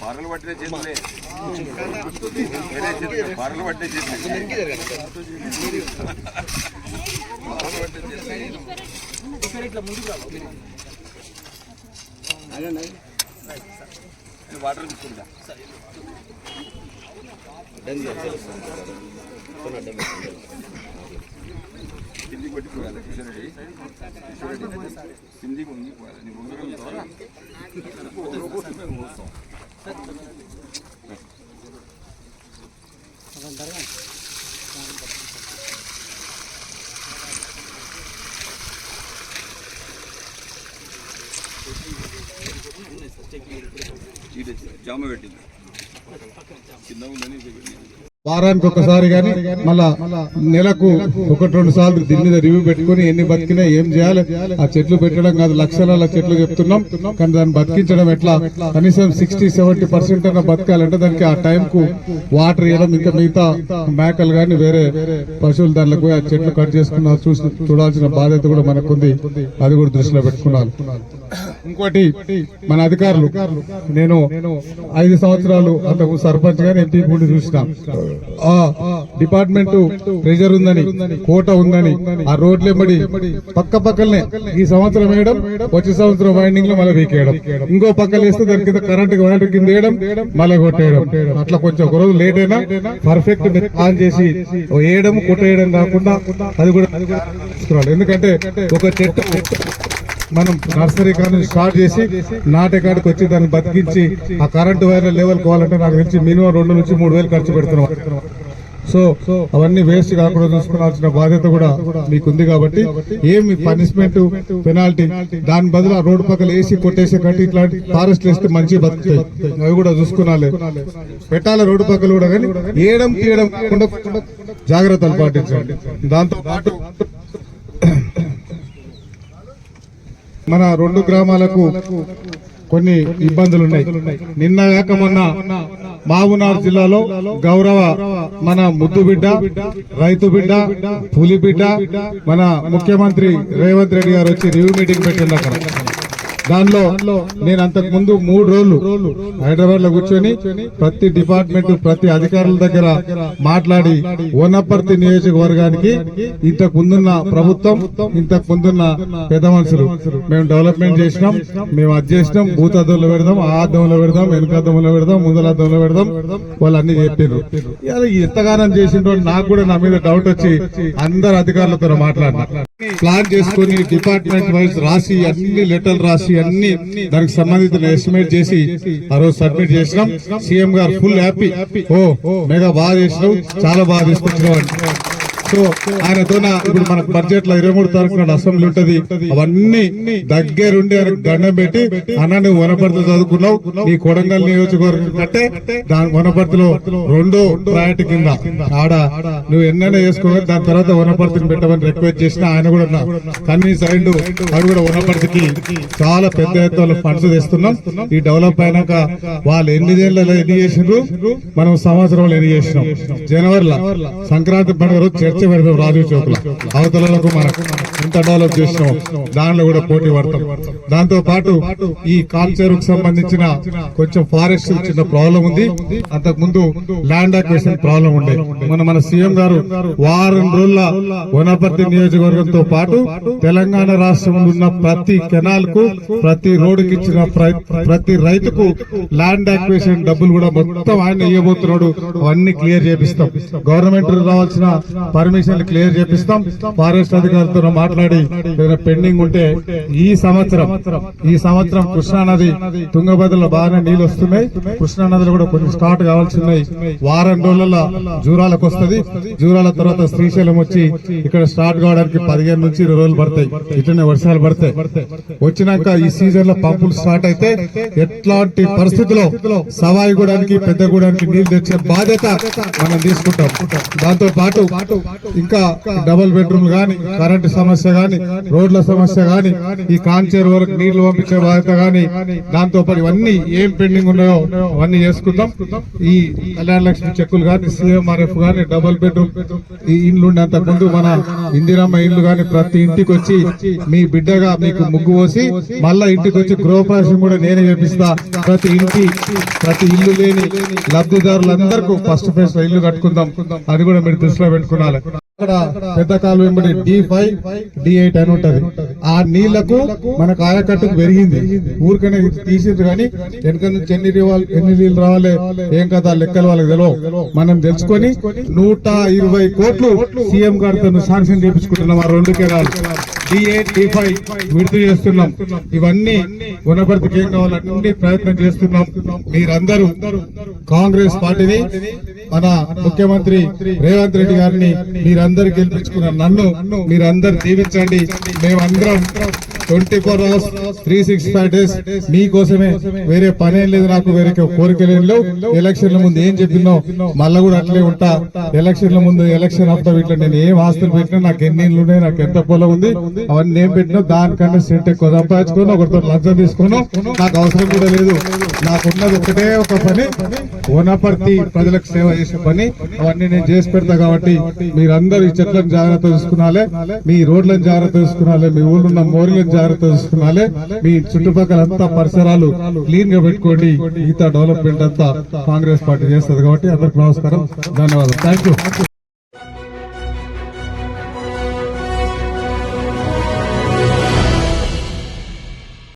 పారలు పట్టిన చేతులే. పారలు చేతులే. వాటర్ తీసుకుంటా. కింది కొట్టిపోయాలి కిషన్ కిషోరెడ్డి కిషన్ రెడ్డి కిందికి వంగిపోయాలి నీ వంగడం ద్వారా జామ పెట్టింది. వారానికి ఒకసారి కానీ మళ్ళా నెలకు ఒకటి రెండు సార్లు దీని మీద రివ్యూ పెట్టుకుని ఎన్ని బతికినా ఏం చేయాలి? ఆ చెట్లు పెట్టడం కాదు లక్షల చెట్లు చెప్తున్నాం. కానీ దాన్ని బతికించడం ఎట్లా? కనీసం సిక్స్టీ సెవెంటీ పర్సెంట్ అన్న బతకాలంటే దానికి ఆ టైం కు వాటర్ ఇవ్వడం ఇంకా మిగతా మేకలు కానీ వేరే పశువులు దాంట్లోకి పోయి ఆ చెట్లు కట్ చేసుకున్నా చూసి చూడాల్సిన బాధ్యత కూడా మనకుంది. అది కూడా దృష్టిలో పెట్టుకున్నాను. ఇంకోటి మన అధికారులు. నేను ఐదు సంవత్సరాలు అంతకు సర్పంచ్ గాని ఎంపీ కూడా చూసిన. ఆ డిపార్ట్మెంట్ ప్రెజర్ ఉందని కోట ఉందని ఆ రోడ్లు పక్క పక్కలనే ఈ సంవత్సరం వేయడం వచ్చే సంవత్సరం వైండింగ్లో మళ్ళీ వీకేయడం. ఇంకో పక్కన వేస్తే దాని కింద కరెంట్ వైండ్ కింద వేయడం మళ్ళీ కొట్టేయడం. అట్లా కొంచెం ఒక రోజు లేట్ అయినా పర్ఫెక్ట్ ఆన్ చేసి వేయడం కొట్టేయడం కాకుండా అది కూడా ఎందుకంటే ఒక చెట్టు మనం నర్సరీ కాడ స్టార్ట్ చేసి నాటే కాడికి వచ్చి దాన్ని బతికించి ఆ కరెంటు వైర్ల లెవెల్ కావాలంటే నాకు తెలిసి మినిమం రెండు నుంచి మూడు వేలు ఖర్చు పెడుతున్నాం. సో అవన్నీ వేస్ట్ కాకుండా చూసుకోవాల్సిన బాధ్యత కూడా మీకుంది కాబట్టి ఏమి పనిష్మెంట్ పెనాల్టీ దాని బదులు ఆ రోడ్డు పక్కన వేసి కొట్టేసే కంటే ఇట్లాంటి ఫారెస్ట్ వేస్తే మంచి బతుకుతాయి. అవి కూడా చూసుకున్నాలే. పెట్టాలి రోడ్డు పక్కన కూడా కానీ ఏడం తీయడం జాగ్రత్తలు పాటించండి. దాంతో పాటు మన రెండు గ్రామాలకు కొన్ని ఇబ్బందులు ఉన్నాయి నిన్న కాక మొన్న మామునార్ జిల్లాలో గౌరవ మన ముద్దు బిడ్డ రైతు బిడ్డ పులి బిడ్డ మన ముఖ్యమంత్రి రేవంత్ రెడ్డి గారు వచ్చి రివ్యూ మీటింగ్ పెట్టింది అక్కడ దానిలో నేను అంతకు ముందు మూడు రోజులు హైదరాబాద్లో కూర్చొని ప్రతి డిపార్ట్మెంట్ ప్రతి అధికారుల దగ్గర మాట్లాడి ఓనపర్తి నియోజకవర్గానికి ఇంతకు ముందున్న ప్రభుత్వం ఇంతకు ముందున్న పెద్ద మనుషులు. మేము డెవలప్మెంట్ చేసినాం మేము అది చేసినాం భూత అద్దంలో పెడదాం ఆ అద్దంలో పెడదాం వెనుక అద్దంలో పెడదాం ముందల అద్దంలో పెడదాం వాళ్ళు అన్ని చెప్పారు ఎంతగానం చేసిన నాకు కూడా నా మీద డౌట్ వచ్చి అందరు అధికారులతో మాట్లాడినా. ప్లాన్ చేసుకుని డిపార్ట్మెంట్ వైజ్ రాసి అన్ని లెటర్లు రాసి అన్ని దానికి సంబంధించిన ఎస్టిమేట్ చేసి ఆ రోజు సబ్మిట్ చేసినాం. సీఎం గారు ఫుల్ హ్యాపీ. ఓ మెగా బాగా చేసినావు చాలా బాగా తీసుకొచ్చినావు సో ఆయనతో ఇప్పుడు మనకు బడ్జెట్లో ఇరవై మూడు తారీఖు నాడు అసెంబ్లీ ఉంటది. అవన్నీ దగ్గరుండి ఆయనకు దండం పెట్టి అన్న నువ్వు వనపర్తి చదువుకున్నావు. నీ కొడంగల్ నియోజకవర్గం కంటే దాని వనపర్తిలో రెండో ప్రయాటి కింద. ఆడ నువ్వు ఎన్నైనా చేసుకోవాలి దాని తర్వాత వనపర్తిని పెట్టమని రిక్వెస్ట్ చేసిన ఆయన కూడా కన్వీన్స్ అయిండు అది కూడా వనపర్తికి. చాలా పెద్ద ఎత్తున ఫండ్స్ తెస్తున్నాం. ఈ డెవలప్ అయినాక వాళ్ళు ఎన్ని ఏళ్ళలో ఎన్ని చేసినారు మనం సంవత్సరంలో ఎన్ని చేసినాం? జనవరిలో. సంక్రాంతి పండుగ రోజు చర్చ పెడతాం రాజు చౌక్లో అవతలకు మనకు ఎంత డెవలప్ చేసినాం దానిలో కూడా పోటీ పడతాం. దాంతో పాటు ఈ కాల్చర్కు సంబంధించిన కొంచెం ఫారెస్ట్ చిన్న ప్రాబ్లం ఉంది. అంతకు ముందు ల్యాండ్ అక్వేషన్ ప్రాబ్లం ఉండే. మన మన సీఎం గారు వారం రోజుల వనపర్తి నియోజకవర్గంతో పాటు తెలంగాణ రాష్ట్రంలో ఉన్న ప్రతి కెనాల్కు ప్రతి రోడ్డుకి ఇచ్చిన ప్రతి రైతుకు ల్యాండ్ అక్వేషన్ డబ్బులు కూడా మొత్తం ఆయన ఇవ్వబోతున్నాడు. అవన్నీ క్లియర్ చేపిస్తాం. గవర్నమెంట్ రావాల్సిన పర్మిషన్లు క్లియర్ చేపిస్తాం. ఫారెస్ట్ అధికారులతో మాట్లాడి ఏదైనా పెండింగ్ ఉంటే ఈ సంవత్సరం ఈ సంవత్సరం కృష్ణా నది తుంగభద్రలో బాగానే నీళ్ళు వస్తున్నాయి. కృష్ణానదిలో కూడా కొంచెం స్టార్ట్ కావాల్సి ఉన్నాయి వారం రోజులలో జూరాలకు వస్తది. జూరాల తర్వాత శ్రీశైలం వచ్చి ఇక్కడ స్టార్ట్ కావడానికి పదిహేను నుంచి ఇరవై రోజులు పడతాయి. ఇట్లనే వర్షాలు పడతాయి. వచ్చినాక ఈ సీజన్లో పంపులు స్టార్ట్ అయితే ఎట్లాంటి పరిస్థితిలో సవాయి గూడానికి పెద్ద గూడానికి నీళ్ళు తెచ్చే బాధ్యత మనం తీసుకుంటాం. దాంతో పాటు ఇంకా డబుల్ బెడ్రూమ్ గాని కరెంటు సమస్య గాని రోడ్ల సమస్య గాని ఈ కాంచేరు వరకు నీళ్ళు పంపించే బాధ్యత గాని దాంతో పాటు ఇవన్నీ ఏం పెండింగ్ ఉన్నాయో అవన్నీ చేసుకుందాం. ఈ కళ్యాణ లక్ష్మి చెక్కులు గాని సీఎంఆర్ఎఫ్ కానీ డబుల్ బెడ్రూమ్ ఈ ఇండ్లు ఉండేంత ముందు మన ఇందిరమ్మ ఇల్లు గాని ప్రతి ఇంటికి వచ్చి మీ బిడ్డగా మీకు ముగ్గు పోసి మళ్ళా ఇంటికి వచ్చి గృహప్రవేశం కూడా నేనే చేపిస్తా. ప్రతి ఇంటి ప్రతి ఇల్లు లేని లబ్ధిదారులందరికీ ఫస్ట్ ఫేజ్ ఇల్లు కట్టుకుందాం. అది కూడా మీరు దృష్టిలో పెట్టుకున్నారు Gracias. పెద్ద కాలు వెంబడి డి ఫైవ్ డి ఎయిట్ అని ఉంటది. ఆ నీళ్ళకు మనకు ఆయకట్టుకు పెరిగింది. ఊరికనే తీసింది కానీ వెనక నుంచి ఎన్ని రివాల్- ఎన్ని నీళ్ళు రావాలి ఏం కదా లెక్కలు వాళ్ళకి తెలియవు మనం తెలుసుకొని నూట ఇరవై కోట్లు సీఎం గారితో శాంక్షన్ చేయించుకుంటున్నాం ఆ రెండు కెనాలు డి ఎయిట్ డి ఫైవ్ విడుదల చేస్తున్నాం. ఇవన్నీ గుణపడికి ఏం కావాలన్నీ ప్రయత్నం చేస్తున్నాం. మీరందరూ కాంగ్రెస్ పార్టీని మన ముఖ్యమంత్రి రేవంత్ రెడ్డి గారిని మీరందరూ గెలిపించుకున్న నన్ను మీరందరూ దీవించండి. మేమందరం twenty four hours three six five days మీకోసమే. వేరే పనేం లేదు నాకు వేరే కోరికలేం లేవు. ఎలక్షన్ల ముందు ఏం చెప్పినో మళ్ళా కూడా అట్లే ఉంటా. ఎలక్షన్ల ముందు ఎలక్షన్ ఆఫ్టర్ ఇట్లా నేను ఏం ఆస్తులు పెట్టినా నాకు ఎన్ని ఇళ్ళు ఉన్నాయి నాకు ఎంత పొలం ఉంది అవన్నీ ఏం పెట్టినా దానికన్నా సెంట్ ఎక్కువ సంపాదించుకోను ఒకరితో లంచం తీసుకున్నాం నాకు అవసరం కూడా లేదు. నాకున్నది ఒకటే ఒక పని. వనపర్తి ప్రజలకు సేవ చేసే పని. అవన్నీ నేను చేసి పెడతా కాబట్టి మీరందరూ ఈ చెట్లను జాగ్రత్త చూసుకున్నాలే మీ రోడ్లను జాగ్రత్త చూసుకున్నాలే మీ ఊళ్ళో ఉన్న మోరీలను జాగ్రత్త చూసుకున్నాలే. మీ చుట్టుపక్కల అంతా పరిసరాలు క్లీన్గా పెట్టుకోండి. మిగతా డెవలప్మెంట్ అంతా కాంగ్రెస్ పార్టీ చేస్తుంది కాబట్టి అందరికి నమస్కారం. ధన్యవాదాలు. Thank you